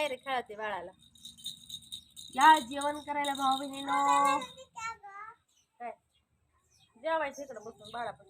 माहेरी खेळते बाळाला. या जेवण करायला भाऊ बहिणीनो. काय जेवायचं इकडं बसून बाळा पण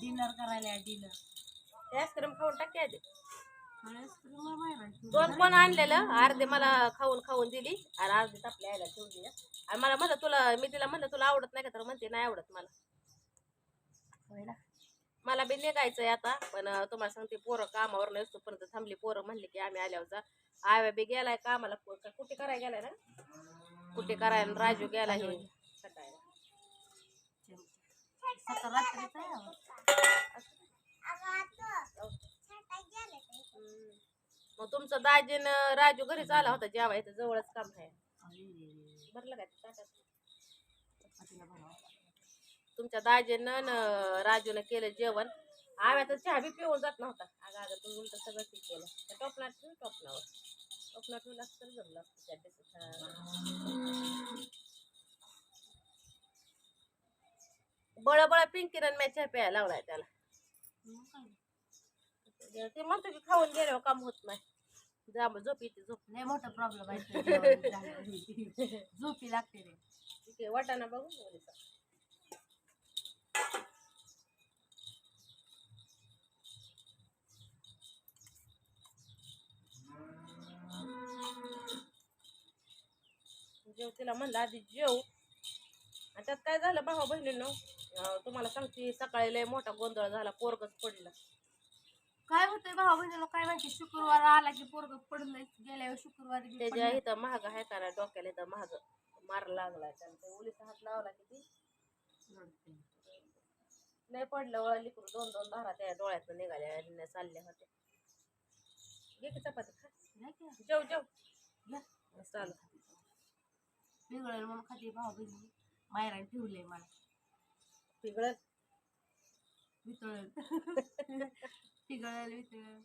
डिनर करायला डिनर ते आईस्क्रीम खाऊन टाकी आधी. दोन दोन कोण आणलेलं अर्धे मला खाऊन खाऊन दिली आणि अर्धे आपल्या आईला ठेवली आणि मला म्हणलं तुला मी तिला म्हणलं तुला आवडत नाही का? तर म्हणते नाही आवडत मला. मला बी निघायचंय आता पण तुम्हाला सांगते पोरं कामावर नसतो पर्यंत थांबली. पोरं म्हणले की आम्ही आल्यावर जा. आव्या बी गेलाय कामाला. कुठे करायला गेलाय ना? कुठे करायला राजू गेला हे. मग तुमचं दाजीन राजू घरीच आला होता जेव्हा इथं जवळच काम आहे. भरलं काय तुमच्या दाजीनं न राजूनं केलं जेवण. आम्ही तर चहा बी पिऊन जात नव्हता. अगं अगं तू उलट सगळं ठीक केलं. त्या टोपणात ठेव टोपणावर. टोपणात ठेवलं तर जमलं त्या. बळ बळ पिंकीनं मी चहा प्यायला लावलाय त्याला? ते म्हणतो की खाऊन गेल्यावर काम होत नाही. जा मग झोप येते झोप. लय मोठा प्रॉब्लेम आहे. झोपी लागते रे. ठीक आहे वाटाणा बघू जेव तिला म्हणलं आधी जेव. आणि त्यात काय झालं भावा बहिणींनो तुम्हाला सांगते सकाळी लय मोठा गोंधळ झाला पोरगच पडलं. काय होतंय भाऊ बहिणीला? काय माहिती शुक्रवार आला की पोरग पडलंय. गेल्या शुक्रवारी त्याच्या. इथं महाग आहे का ना डोक्याला इथं महाग मार लागलाय. त्यानं उलीचा हात लावला किती. नाही पडलं व लिकून दोन दोन धारा त्या डोळ्यात निघाल्या चालल्या होत्या. घे की चपाती खा? जेव जेव. चालू. पिंगळेल म्हणून खाते भाऊ बहिणी मायराने ठेवलंय मला. पिगळत वितळेल. पिगळेल वितळेल.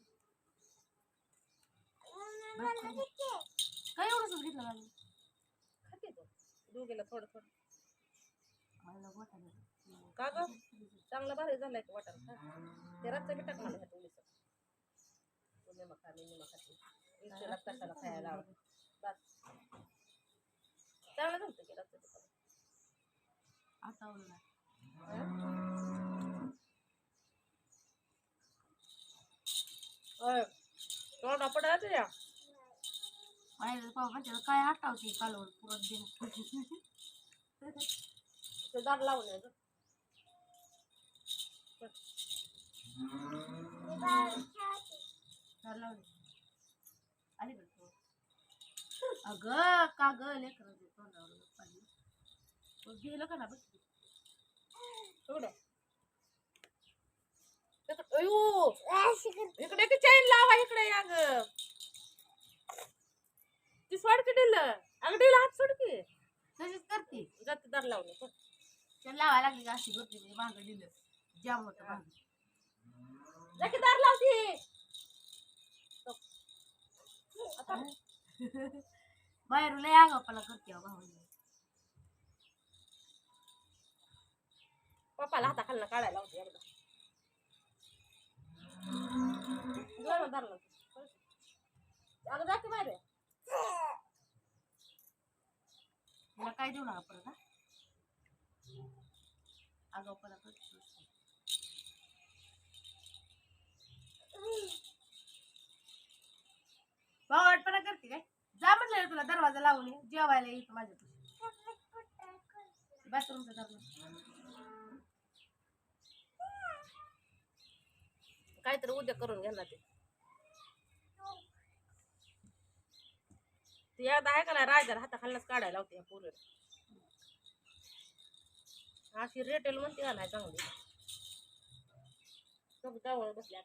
काय एवढंच घेतलं मला खाते तो. दोघीला थोडं थोडं. मला वाटायला का ग? चांगला भारी झालाय की वाटार ते रातचं बी टाक मला ह्या टोळीचं तू निमा खा मी निमा खाते. कशाला खायला आवडत बस चांगलं झालं की रातचं बी खाल्लं. आठवलं होय तोंडा पडा तुझ्या माझ्या भाऊ काय आठवते कालवण पुरत दिन ते दार लावून ये. अगं का ग लेकर तोंडावर पाणी. गेलं का ना बघ इकडे. इकडे- अयो! इकडे की चैन लावा इकडे या ग. ती सोड की अगं दिलं हात सोड की. तशीच करते. जाते दार. त्याला लावायला लागली का अशी करते मी मागं जाम होतं मागं दार लावती. बाहेरून लय करते भाऊ पप्पाला हाता खालनं काढायला होते एकदा. जा ना दार अगं जा की बाहेर मला काय देऊ नका परत हा? आगावपणा करते भावाटपणा करते काय? जा म्हटलं ना तुला दरवाजा लावून ये. जेवायला येतो माझ्या बाथरूमचा दरवाजा. काहीतरी उद्या करून ना ते ती एकदा आहे का ना राजाला हाता खालनच काढायला लावते ह्या पोरीला अशी रेटेल म्हणते का नाही चांगली सगळं जवळ बसल्या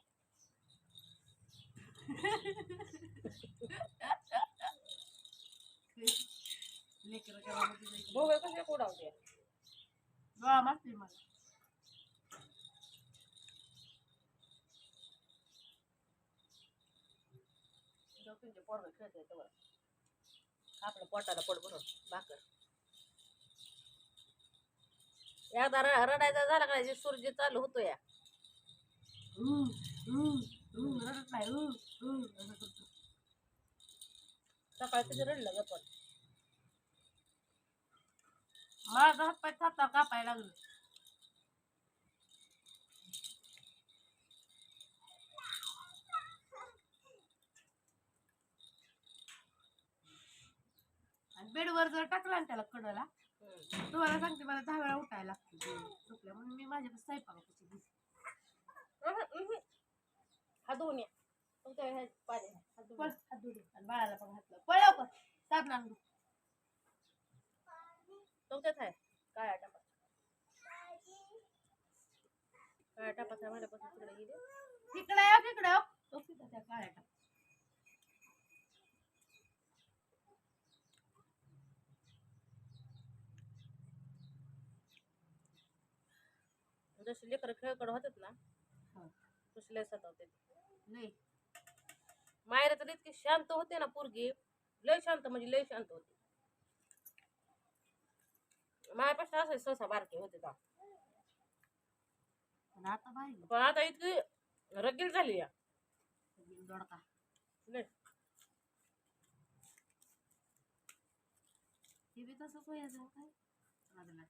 लेकर कसे कोडावते मला पोरगं खेळते तेव्हा. आपल्या पोटाला पड भरून भाकर. एकदा रडायचा झाला का जे सूर्य चालू होतो या. रडत नाही. सकाळी किती रडलं ग पण? माझा हात पाय थापता कापायला लागलं आणि बेडवर जर टाकला ना त्याला कडला हम्म. तुम्हाला सांगते मला दहा वेळा उठायला लागते झोपल्या म्हणून मी माझ्या स्वयंपाकाची दिसते अहं, अहं. हा दोन या ह्यात पाणी आहे. हात आणि बाळाला पण हात लाव पळ लवकर. गं. तुमच्यात आहे. काळ्या टपात. काळ्या टपात आहे. माझ्यापासून तिकडे गेले. तिकडे या तिकडे या. तो तिथं त्या काळ्या टाक जसे लेकर खेळकड होतात ना हा. तसे लय सतावते लय मायरा तर इतकी शांत होते ना पोरगी। लय शांत म्हणजे लय शांत होते। मायापेक्षा असं सहसा बारके होते का पण आता बाहेर पण आता इतकी रगील झाली या। दोडका लय हे बी तसंच व्हायचं काय? नादाला.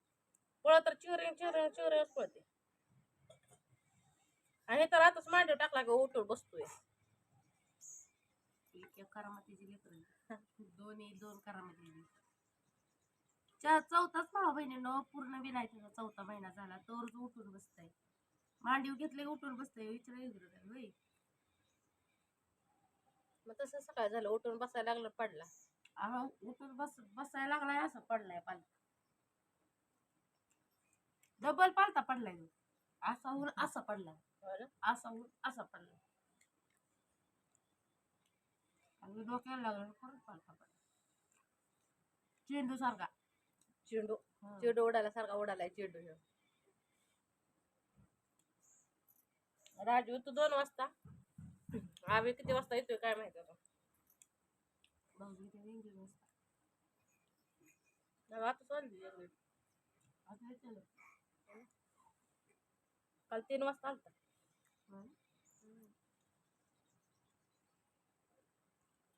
पळत तर चिवरे चिवरे चिवरे पळते. आणि तर आताच मांडव टाकला का उठून बसतोय. एक करामतीची लेकरं दोन्ही दोन चार चौथाच भावा बहिणीनं पूर्ण त्याचा चौथा महिना झाला तोच उठून बसताय. मांडीव घेतले उठून बसताय विचार होय? मग तसं सकाळ झालं उठून बसायला लागलं पडला. अहो उठून बस बसायला लागलाय असं पडलाय पाल डबल पालता पडलाय. असा होऊन असा पडलाय ना? असा असा पडलाय आणि डोक्याला लागलं परत पालता पडला चेंडू सारखा चेंडू. चेंडू उडाला सारखा उडालाय चेंडू ह्यो. राजू तू दोन वाजता आम्ही किती वाजता येतोय काय माहिती आता भाऊजी ते गोष्ट. मला आता चालली. आता हे केलं. तीन वाजता आलता.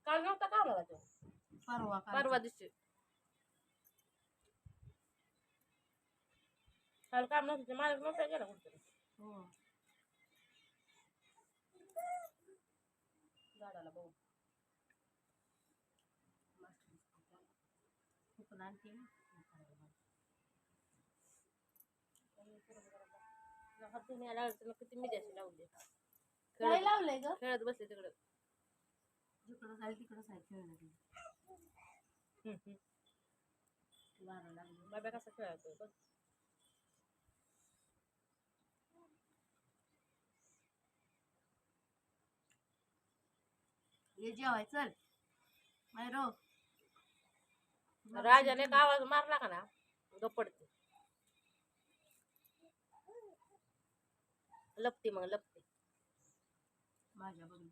काल नव्हता का आम्हाला तो? परवा. परवा दिवशी. काल काम नव्हतं मालक नव्हता गेला कुठतरी हो. झाडाला आणते धुवून यायला लागलं तर किती मिद्याशी लावले काय खेळत लावलंय ग? खेळत बसले तिकडं. जिकडं जाईल तिकडं साहेब खेळणं ते. हम्म, हम्म. वारं लागलं. बाबा कसा खेळतोय बघ ये जेवाय चल. मायरो राजाने एक आवाज मारला का ना? गप्पडते लपते मग लपते. माझ्या बघली.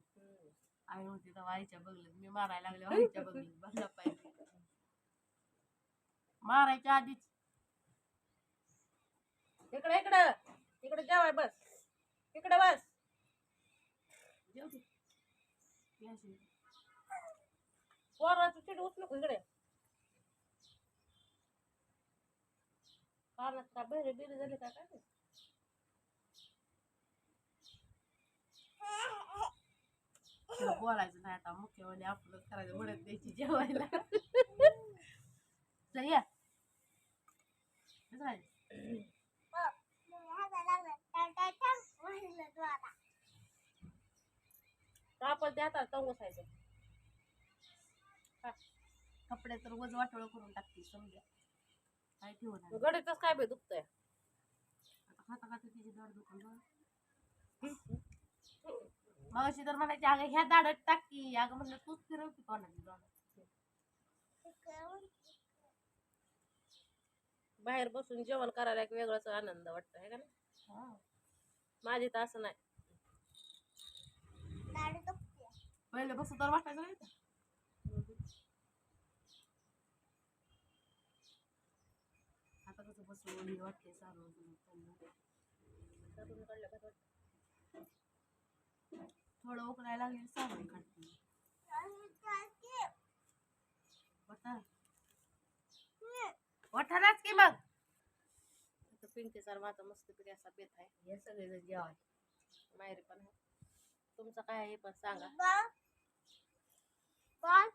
आई होती तर आईच्या बघलं मी मारायला लागले आईच्या बघली बसला पाहिजे. मारायच्या आधीच. इकडे इकडं. इकडे जेवाय बस. इकडे बस. पोराचं चिड उचलू इकडे? कानात का बेरे बिरे झाले का काय? तिला बोलायचं नाही आता. मुख्यवाणी आपलं करायचं. म्हणत द्यायची जेवायला. चल या? आपण त्या हातात तंग बसायचं कपडे तर वज वाटोळ करून टाकते समजा. काय ठेवणार गडीतच काय बे दुखतंय. आता खाता खाता तिची दाढ दुकान मग अशी तर म्हणायची अगं ह्या दाढत टाकी अगं म्हणलं तूच फिरवते कोणाची बाहेर बसून जेवण करायला एक वेगळाच आनंद वाटतो आहे का नाही हा. माझी तर असं नाही पहिले बसू तर वाटायचं नाही? आता कसं बसून हे वाटते सारं करून काढलं का वाटतं? थोडं उकरायला लागेल सावळी काढते वठाराच की मग? पिंकीचा माझा मस्त पिढी असा बेत आहे. हे सगळेजण जेवाय. माहेर पण आहे. तुमचं काय हे पण सांगा. बाय